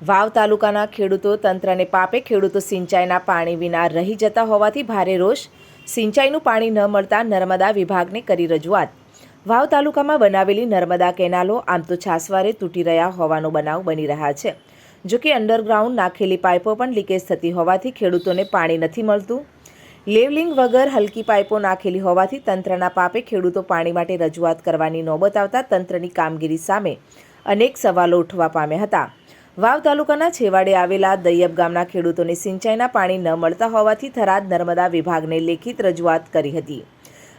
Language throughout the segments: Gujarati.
વાવ તાલુકાના ખેડૂતો તંત્રને પાપે ખેડૂતો સિંચાઈના પાણી વિના રહી જતા હોવાથી ભારે રોષ સિંચાઈનું પાણી ન મળતા નર્મદા વિભાગને કરી રજૂઆત. વાવ તાલુકામાં બનાવેલી નર્મદા કેનાલો આમ તો છાસવારે તૂટી રહ્યા હોવાનો બનાવ બની રહ્યા છે. જો કે અંડરગ્રાઉન્ડ નાખેલી પાઇપો પણ લીકેજ થતી હોવાથી ખેડૂતોને પાણી નથી મળતું. લેવલિંગ વગર હલકી પાઇપો નાખેલી હોવાથી તંત્રના પાપે ખેડૂતો પાણી માટે રજૂઆત કરવાની નોબત આવતા તંત્રની કામગીરી સામે અનેક સવાલો ઉઠવા પામ્યા હતા. વાવ તાલુકાના છેવાડે આવેલા દૈયબ ગામના ખેડૂતોને સિંચાઈના પાણી ન મળતા હોવાથી થરાદ નર્મદા વિભાગને લેખિત રજૂઆત કરી હતી.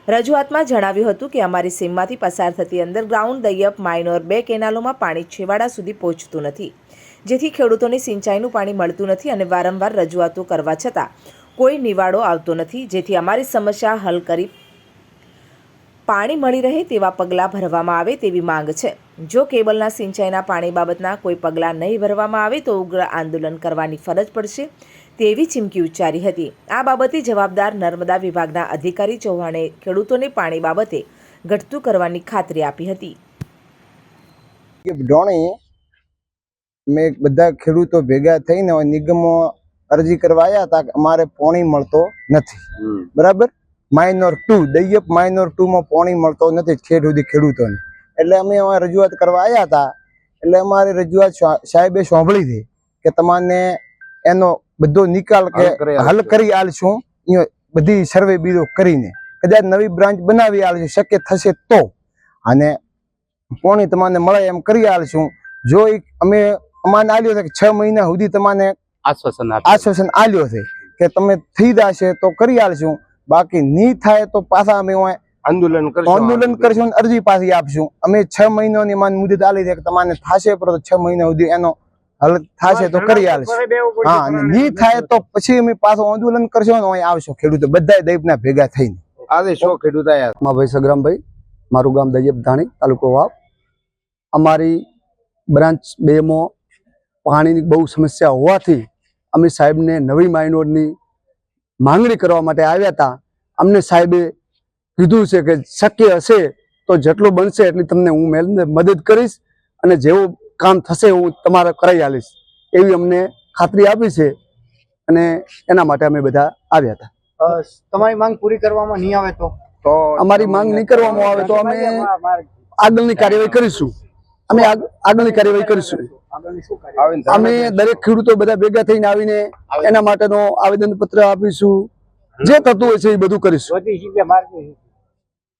રજૂઆતમાં જણાવ્યું હતું કે અમારી સીમમાંથી પસાર થતી અંડરગ્રાઉન્ડ દૈયપ માઇનોર બે કેનાલોમાં પાણી છેવાડા સુધી પહોંચતું નથી, જેથી ખેડૂતોને સિંચાઈનું પાણી મળતું નથી અને વારંવાર રજૂઆતો કરવા છતાં કોઈ નિવાડો આવતો નથી, જેથી અમારી સમસ્યા હલ કરી પાણી મળી રહે તેવા પગલાં ભરવામાં આવે તેવી માંગ છે. જો કેબલના સિંચાઈના પાણી બાબતના કોઈ પગલાં નહીં ભરવામાં આવે તો ઉગ્ર આંદોલન કરવાની ફરજ પડશે તેવી ચીમકી ઉચ્ચારી હતી. આ બાબતે જવાબદાર નર્મદા વિભાગના અધિકારી ચૌહાણે ખેડૂતોને પાણી બાબતે ઘટતું કરવાની ખાતરી આપી હતી. ડોણી મેં બધા ખેડૂતો ભેગા થઈને નિગમો અરજી કરવા આવ્યા હતા કે અમારે પોણી મળતો નથી. બરાબર? માઇનોર ટુ દૈયપ માઇનોર ટુમાં પોણી મળતો નથી ખેડ સુધી ખેડૂતોને. એટલે અમે અમારે રજૂઆત કરવા આવ્યા હતા. એટલે અમારી રજૂઆત સાહેબે સાંભળી હતી કે તમને એનો બધો નિકાલ કે હલ કરી આલશું. બધી સર્વે બીજો કરીને. કદાચ નવી બ્રાન્ચ બનાવી આલશું શક્ય થશે તો. અને પોણી તમને મળે એમ કરી આલશું. જો અમે અમાને આલ્યો છે કે છ મહિના સુધી તમને આશ્વાસન આશ્વાસન આલ્યો છે કે તમે થઈ જશે તો કરી આલશું. બાકી નહીં થાય તો પાછા અમે આંદોલન કરશો આંદોલન કરશું અને અરજી પાછી આપશું. અમે છ મહિનાની માન મુદત આલી છે કે તમારે થશે પરંતુ છ મહિના સુધી એનો હલ થશે તો કરી આલશું. હા અને નહીં થાય તો પછી અમે પાછું આંદોલન કરશું ને અહીં આવશું. ખેડૂતો બધા દૈપના ભેગા થઈને. આજે શો ખેડૂત આયા માભાઈ સગરામભાઈ મારું ગામ દૈયબ ધાણી તાલુકો વાવ. અમારી બ્રાન્ચ બેમાં પાણીની બહુ સમસ્યા હોવાથી અમે સાહેબને નવી માઇનોરની માંગણી કરવા માટે આવ્યા હતા. અમને સાહેબે કીધું છે કે શક્ય હશે તો જેટલું બનશે એટલી તમને હું મેલને મદદ કરીશ અને જેવું કામ થશે હું તમારે કરાવી આલીશ. એવી અમને ખાતરી આપી છે અને એના માટે અમે બધા આવ્યા હતા. તમારી માંગ પૂરી કરવામાં નહીં આવે તો? તો અમારી માંગ નહીં કરવામાં આવે તો અમે આગળની કાર્યવાહી કરીશું. અમે આગ- આગળની કાર્યવાહી કરીશું. અમે દરેક ખેડૂતો બધા ભેગા થઈને આવીને એના માટેનો આવેદન પત્ર આપીશું. જે થતું હોય છે એ બધું કરીશું.